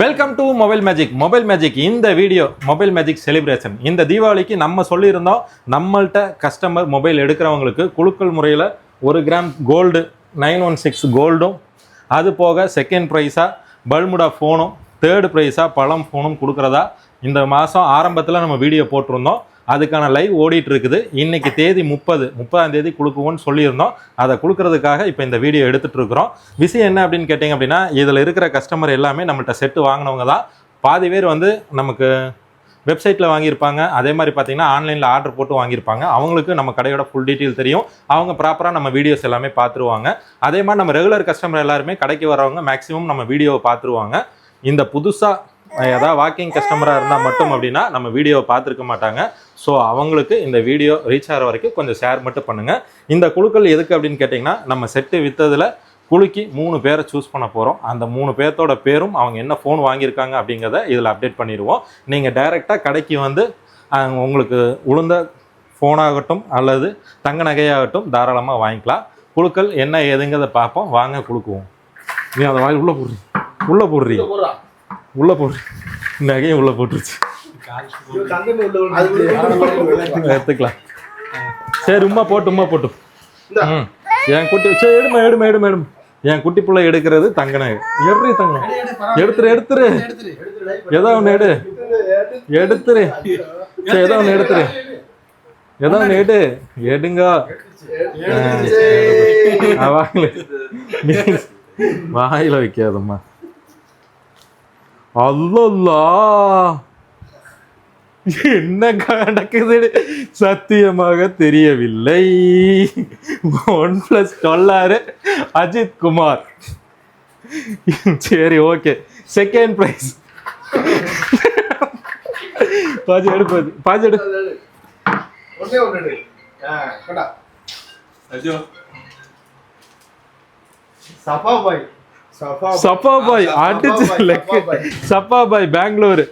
Welcome to mobile magic mobile magic இந்த video mobile magic celebration இந்த தீபாவளிக்கு நம்ம சொல்லியிருந்தோம் நம்மள்ட்ட கஸ்டமர் மொபைல் எடுக்கிறவங்களுக்கு குலுக்கல் முறையில் ஒரு gram gold nine one six கோல்டும் அது போக செகண்ட் ப்ரைஸாக பல்முடா ஃபோனும் தேர்டு ப்ரைஸாக பழம் ஃபோனும் கொடுக்குறதா இந்த மாதம் ஆரம்பத்தில் நம்ம வீடியோ போட்டிருந்தோம். அதுக்கான லைவ் ஓடிட்டு இருக்குது இன்னைக்கு தேதி முப்பது. முப்பதாம் தேதி கொடுக்குவோன்னு சொல்லியிருந்தோம். அதை கொடுக்கறதுக்காக இப்போ இந்த வீடியோ எடுத்துட்டு இருக்கிறோம் விஷயம் என்ன அப்படின்னு கேட்டிங்க அப்படின்னா இதில் இருக்கிற கஸ்டமர் எல்லாமே நம்மள்கிட்ட செட்டு வாங்கினவங்க தான். பாதி பேர் வந்து நமக்கு வெப்சைட்டில் வாங்கியிருப்பாங்க. அதே மாதிரி பார்த்தீங்கன்னா ஆன்லைனில் ஆர்டர் போட்டு வாங்கியிருப்பாங்க. அவங்களுக்கு நம்ம கடையோட ஃபுல் டீட்டெயில் தெரியும். அவங்க ப்ராப்பராக நம்ம வீடியோஸ் எல்லாமே பார்த்துருவாங்க அதே மாதிரி நம்ம ரெகுலர் கஸ்டமர் எல்லாருமே கடைக்கு வரவங்க மேக்ஸிமம் நம்ம வீடியோவை பார்த்துருவாங்க இந்த புதுசாக ஏதாவது வாக்கிங் கஸ்டமராக இருந்தால் மட்டும் அப்படின்னா நம்ம வீடியோவை பார்த்துருக்க மாட்டாங்க. ஸோ அவங்களுக்கு இந்த வீடியோ ரீச் ஆகிற வரைக்கும் கொஞ்சம் ஷேர் மட்டும் பண்ணுங்கள் இந்த குழுக்கள் எதுக்கு அப்படின்னு கேட்டிங்கன்னா நம்ம செட்டு விற்றதில் குலுக்கி மூணு பேரை சூஸ் பண்ண போகிறோம் அந்த மூணு பேர்த்தோட பேரும் அவங்க என்ன ஃபோன் வாங்கியிருக்காங்க அப்படிங்கிறத இதில் அப்டேட் பண்ணிடுவோம். நீங்கள் டைரெக்டாக கடைக்கு வந்து உங்களுக்கு உளுந்த ஃபோனாகட்டும் அல்லது தங்க நகையாகட்டும் தாராளமாக வாங்கிக்கலாம். குழுக்கள் என்ன ஏதுங்கிறத பார்ப்போம். வாங்க குலுக்குவோம் நீ அதை வாங்கி உள்ளே போடுறீ. உள்ளே போடுறீ. உள்ளே போடுறீ. நகையும் உள்ளே போட்டுருச்சு. எடுத்துக்கலாம். சரி உமா போட்டு உமா போட்டு. ம். என் குட்டி சரி எடுமா எடுமா எடுமா எடுமா. என் குட்டி பிள்ளை எடுக்கிறது தங்க நகை எடுறி தங்கம் எடுத்துரு எடுத்துரு. ஏதோ ஒன்று எடு. எடுத்துரு. சரி ஏதோ ஒன்று எடுத்துரு. ஏதோ ஒன்று எடு. எடுங்க. வாங்கல வாயில வைக்காதம்மா. அல்லல்லா. என்ன நடக்குது? சத்தியமாக தெரியவில்லை. One plus twelve R Ajith Kumar. சரி ஓகே. செகண்ட் ப்ரைஸ் பாஜி எடு பாஜி. பாஜி எடு. ஒண்ணே ஒண்ணு எடு. ஆ, கொண்டா. சஃபா பாய். சஃபா சப்பா பாய் அடிச்சு லெக்கு. சப்பா பாய் பெங்களூர்.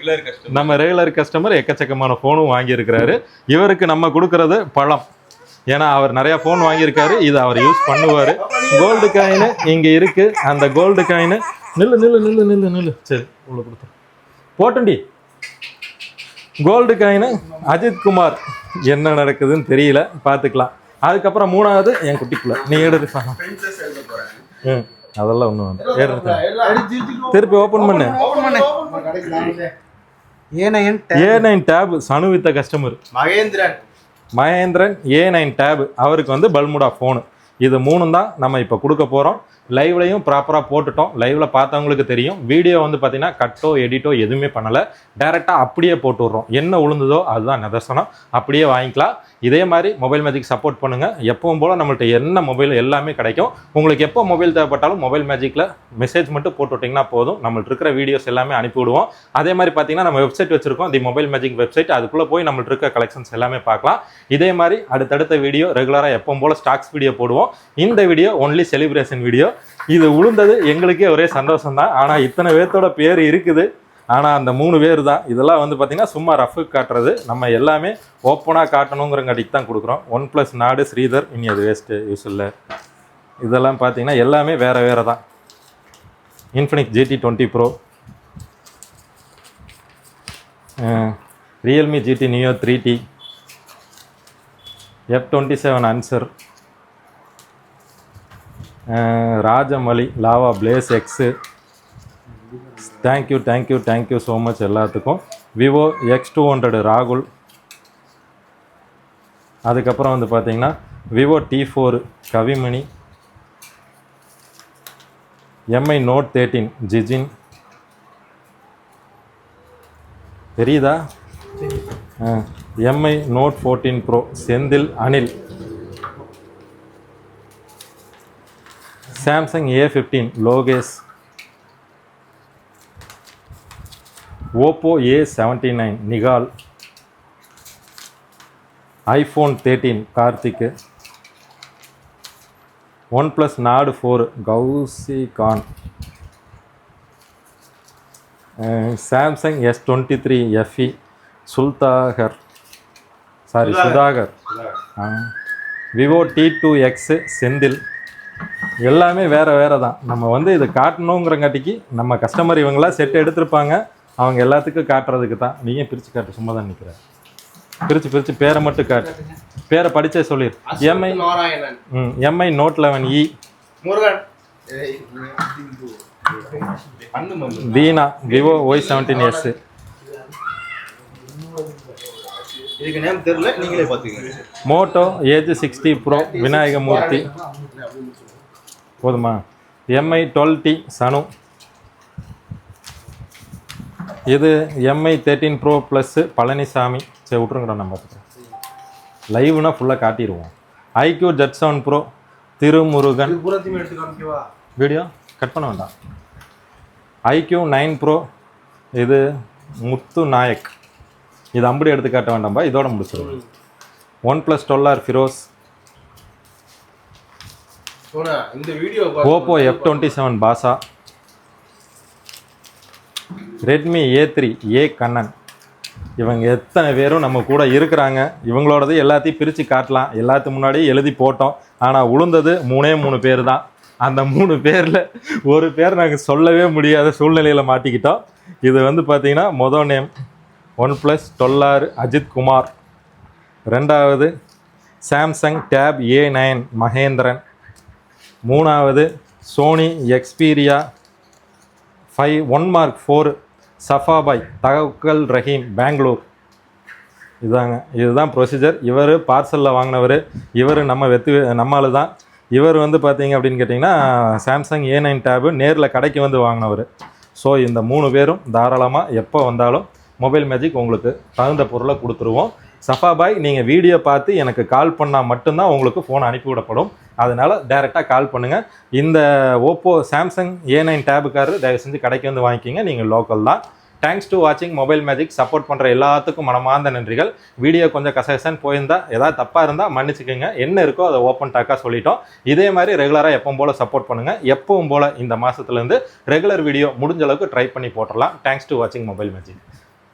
ரெகுலர் கஸ்டமர் நம்ம ரெகுலர் கஸ்டமர் எக்கச்சக்கமான ஃபோனும் வாங்கியிருக்கிறாரு. இவருக்கு நம்ம கொடுக்கறது பழம். ஏன்னா அவர் நிறைய ஃபோன் வாங்கியிருக்காரு. இதை அவர் யூஸ் பண்ணுவார். கோல்டு காயின் இங்கே இருக்கு. அந்த கோல்டு காயின் நில்லு நில்லு நில்லு நில்லு நில்லு. சரி உள்ள கொடுத்தோம் போட்டுண்டி. Gold coin Ajith Kumar. என்ன நடக்குதுன்னு தெரியல. பார்த்துக்கலாம். அதுக்கப்புறம் மூணாவது என் குட்டிக்குள்ள. நீ எடுத்து ம் அதெல்லாம் ஒன்றும் எடுத்து திருப்பி ஓப்பன் பண்ணு. ஏனையன் A nine tab சனுவித்த customer Mahendran. Mahendran A nine tab அவருக்கு வந்து பல்முடா ஃபோனு இது மூணும் தான் நம்ம இப்போ கொடுக்க போகிறோம் லைவ்லையும் ப்ராப்பராக போட்டுட்டோம். லைவ்ல பார்த்தவங்களுக்கு தெரியும். வீடியோ வந்து பார்த்தீங்கன்னா கட்டோ எடிட்டோ எதுவுமே பண்ணலை. டேரெக்டாக அப்படியே போட்டு விட்றோம். என்ன உளுந்ததோ அதுதான் நிதர்சனம். அப்படியே வாங்கிக்கலாம். இதே மாதிரி மொபைல் மேஜிக் சப்போர்ட் பண்ணுங்கள் எப்பவும் போல் நம்மள்ட்ட என்ன மொபைல் எல்லாமே கிடைக்கும். உங்களுக்கு எப்போ மொபைல் தேவைப்பட்டாலும் மொபைல் மேஜிக்கில் மெசேஜ் மட்டும் போட்டு விட்டிங்கன்னா போதும். நம்மள்ட்ட இருக்கிற வீடியோஸ் எல்லாமே அனுப்பிவிடுவோம் அதே மாதிரி பார்த்தீங்கன்னா நம்ம வெப்சைட் வச்சிருக்கோம். தி மொபைல் மேஜிக் வெப்சைட் அதுக்குள்ளே போய் நம்மள்ட்ட இருக்க கலெக்ஷன்ஸ் எல்லாமே பார்க்கலாம். இதே மாதிரி அடுத்தடுத்த வீடியோ ரெகுலராக எப்பவும் போல் ஸ்டாக்ஸ் வீடியோ போடுவோம். இந்த வீடியோ ஒன்லி செலிப்ரேஷன் வீடியோ இது உளுந்தது. எங்களுக்கே ஒரே சந்தோஷம் தான் ஆனால் இத்தனை பேர்த்தோட பேர் இருக்குது. ஆனால் அந்த மூணு பேர் தான் இதெல்லாம் வந்து பார்த்திங்கன்னா சும்மா ரஃபு காட்டுறது. நம்ம எல்லாமே ஓப்பனாக காட்டணுங்கிறங்காட்டிக்கு தான் கொடுக்குறோம். ஒன் ப்ளஸ் நாடு ஸ்ரீதர். இனி அது வேஸ்ட்டு யூஸ் இல்லை. இதெல்லாம் பார்த்தீங்கன்னா எல்லாமே வேறு வேறு தான் Infinix GT twenty pro Realme GT neo three T F twenty seven Ansar Rajamali Lava Blaze X thank you thank you thank you so much எல்லாத்துக்கும். விவோ எக்ஸ் டூ ஹண்ட்ரட் ராகுல். அதுக்கப்புறம் வந்து பார்த்தீங்கன்னா Vivo T four Kavimani. Mi note thirteen Jijin தெரியுதா? Mi note fourteen pro Senthil Anil. Samsung A fifteen Lokesh Oppo A seventy nine Nikhil iPhone thirteen Karthik one plus Nord four Kausi Khan Samsung S twenty three FE சுல்தாகர் sorry Sudhakar Vivo T two X Senthil எல்லாமே வேற வேற தான் நம்ம வந்து இது காட்டணுங்கிறங்காட்டிக்கு நம்ம customer இவங்களாம் set எடுத்திருப்பாங்க. அவங்க எல்லாத்துக்கும் காட்டுறதுக்கு தான். நீயும் பிரித்து காட்டு. சும்மா தான் நிற்கிற பிரித்து பிரித்து பேரை மட்டும் காட்டு. பேரை படிச்சே சொல்லிடு எம்ஐ ம் Mi note eleven E Murugan. Deena Vivo Y seventeen S இதுக்கு நேம் தெரியல. நீங்களே பாத்துக்கங்க Moto edge sixty pro Vinayagamoorthy. போதுமா? Mi twelve T Sanu. இது Mi thirteen pro plus Palanisamy. சரி விட்ருங்கடா நம்ம பார்த்துக்கலாம் லைவ்னா ஃபுல்லாக காட்டிடுவோம். IQOO Z seven pro Thirumurugan video cut பண்ண வேண்டாம். ஐக்யூ நைன் ப்ரோ இது முத்து நாயக். இது அம்படி எடுத்து காட்ட வேண்டாம்பா இதோட முடிச்சிருவோம். One plus twelve R Firoz இந்த video Oppo F twenty seven Basha. Redmi A three A Kannan. இவங்க எத்தனை பேரும் நம்ம கூட இருக்கிறாங்க. இவங்களோடது எல்லாத்தையும் பிரித்து காட்டலாம். எல்லாத்துக்கு முன்னாடி எழுதி போட்டோம். ஆனால் உளுந்தது மூணே மூணு பேர் தான் அந்த மூணு பேரில் ஒரு பேர் நாங்கள் சொல்லவே முடியாத சூழ்நிலையில் மாட்டிக்கிட்டோம். இது வந்து பார்த்தீங்கன்னா மொதல் name one plus twelve R Ajith Kumar. ரெண்டாவது Samsung tab A nine Mahendran. மூணாவது Sony Xperia five one mark four சஃபாபாய் தகவல் ரஹீம் பெங்களூர் இதாங்க இதுதான் ப்ரொசீஜர் இவர் பார்சலில் வாங்கினவர். இவர் நம்ம வெத்து நம்மளு தான். இவர் வந்து பார்த்தீங்க அப்படின்னு கேட்டிங்கன்னா சாம்சங் ஏ நைன் டேபு நேரில் கடைக்கு வந்து வாங்கினவர். ஸோ இந்த மூணு பேரும் தாராளமாக எப்போ வந்தாலும் மொபைல் மேஜிக் உங்களுக்கு தகுந்த பொருளை கொடுத்துருவோம். சஃபாபாய் நீங்கள் வீடியோ பார்த்து எனக்கு கால் பண்ணால் மட்டும்தான் உங்களுக்கு ஃபோன் அனுப்பிவிடப்படும் அதனால் டேரெக்டாக கால் பண்ணுங்கள் இந்த ஓப்போ சாம்சங் ஏ நைன் டேபுக்காரர் தயவு செஞ்சு கடைக்கு வந்து வாங்கிக்கிங்க. நீங்கள் லோக்கல் தான். தேங்க்ஸ் டு வாட்சிங் மொபைல் மேஜிக் சப்போர்ட் பண்ணுற எல்லாத்துக்கும் மனமார்ந்த நன்றிகள். வீடியோ கொஞ்சம் கசகசன் போயிருந்தால் ஏதாவது தப்பாக இருந்தால் மன்னிச்சுக்கோங்க. என்ன இருக்கோ அதை ஓப்பன் டாக்காக சொல்லிட்டோம். இதே மாதிரி ரெகுலராக எப்பவும் போல் சப்போர்ட் பண்ணுங்கள் எப்பவும் போல் இந்த மாதத்துலேருந்து ரெகுலர் வீடியோ முடிஞ்ச அளவுக்கு ட்ரை பண்ணி போட்டுடலாம். தேங்க்ஸ் டு வாட்சிங் மொபைல் மேஜிக்